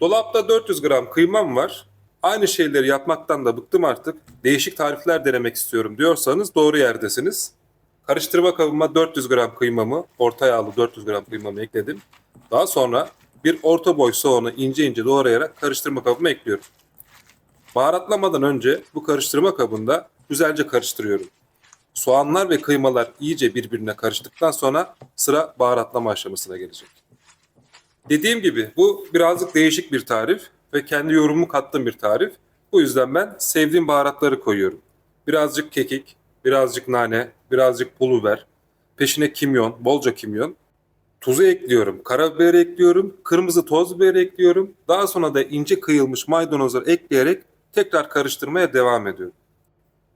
Dolapta 400 gram kıymam var. Aynı şeyleri yapmaktan da bıktım artık. Değişik tarifler denemek istiyorum diyorsanız doğru yerdesiniz. Karıştırma kabıma 400 gram kıymamı, orta yağlı 400 gram kıymamı ekledim. Daha sonra bir orta boy soğanı ince ince doğrayarak karıştırma kabıma ekliyorum. Baharatlamadan önce bu karıştırma kabında güzelce karıştırıyorum. Soğanlar ve kıymalar iyice birbirine karıştıktan sonra sıra baharatlama aşamasına gelecek. Dediğim gibi bu birazcık değişik bir tarif ve kendi yorumumu kattığım bir tarif. Bu yüzden ben sevdiğim baharatları koyuyorum. Birazcık kekik, birazcık nane, birazcık pul biber, peşine kimyon, bolca kimyon. Tuzu ekliyorum, karabiber ekliyorum, kırmızı toz biber ekliyorum. Daha sonra da ince kıyılmış maydanozları ekleyerek tekrar karıştırmaya devam ediyorum.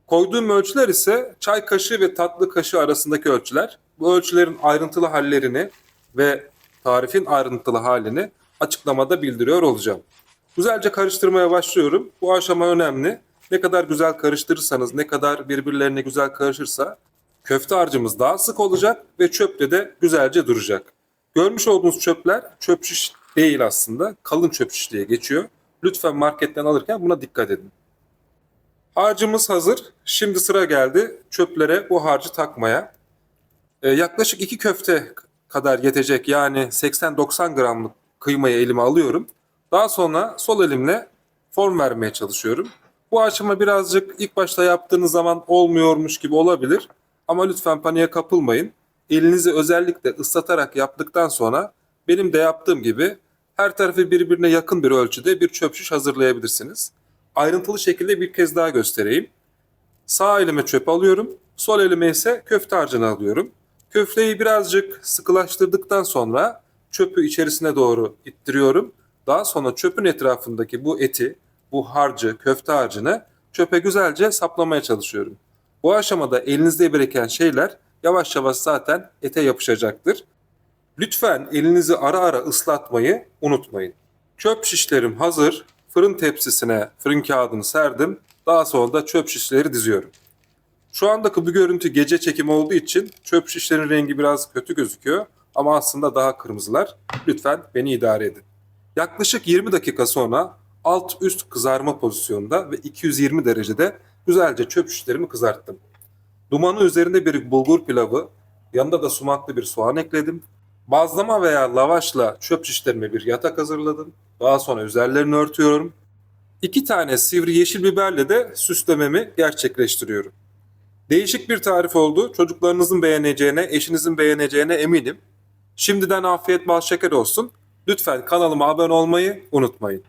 Koyduğum ölçüler ise çay kaşığı ve tatlı kaşığı arasındaki ölçüler. Bu ölçülerin ayrıntılı hallerini ve tarifin ayrıntılı halini açıklamada bildiriyor olacağım. Güzelce karıştırmaya başlıyorum. Bu aşama önemli. Ne kadar güzel karıştırırsanız, ne kadar birbirlerine güzel karışırsa köfte harcımız daha sık olacak ve çöpte de güzelce duracak. Görmüş olduğunuz çöpler çöp şiş değil aslında. Kalın çöp şiş diye geçiyor. Lütfen marketten alırken buna dikkat edin. Harcımız hazır. Şimdi sıra geldi çöplere bu harcı takmaya. Ee, yaklaşık iki köfte kadar yetecek yani 80-90 gramlık kıymayı elime alıyorum. Daha sonra sol elimle form vermeye çalışıyorum. Bu aşama birazcık ilk başta yaptığınız zaman olmuyormuş gibi olabilir. Ama lütfen paniğe kapılmayın. Elinizi özellikle ıslatarak yaptıktan sonra benim de yaptığım gibi her tarafı birbirine yakın bir ölçüde bir çöp şiş hazırlayabilirsiniz. Ayrıntılı şekilde bir kez daha göstereyim. Sağ elime çöp alıyorum. Sol elime ise köfte harcını alıyorum. Köfteyi birazcık sıkılaştırdıktan sonra çöpü içerisine doğru ittiriyorum. Daha sonra çöpün etrafındaki bu eti, bu harcı, köfte harcını çöpe güzelce saplamaya çalışıyorum. Bu aşamada elinizde biriken şeyler yavaş yavaş zaten ete yapışacaktır. Lütfen elinizi ara ara ıslatmayı unutmayın. Çöp şişlerim hazır. Fırın tepsisine fırın kağıdını serdim. Daha sonra da çöp şişleri diziyorum. Şu andaki bu görüntü gece çekimi olduğu için çöp şişlerin rengi biraz kötü gözüküyor ama aslında daha kırmızılar. Lütfen beni idare edin. Yaklaşık 20 dakika sonra alt üst kızarma pozisyonunda ve 220 derecede güzelce çöp şişlerimi kızarttım. Dumanı üzerinde bir bulgur pilavı, yanında da sumaklı bir soğan ekledim. Bazlama veya lavaşla çöp şişlerime bir yatak hazırladım. Daha sonra üzerlerini örtüyorum. İki tane sivri yeşil biberle de süslememi gerçekleştiriyorum. Değişik bir tarif oldu. Çocuklarınızın beğeneceğine, eşinizin beğeneceğine eminim. Şimdiden afiyet bal şeker olsun. Lütfen kanalıma abone olmayı unutmayın.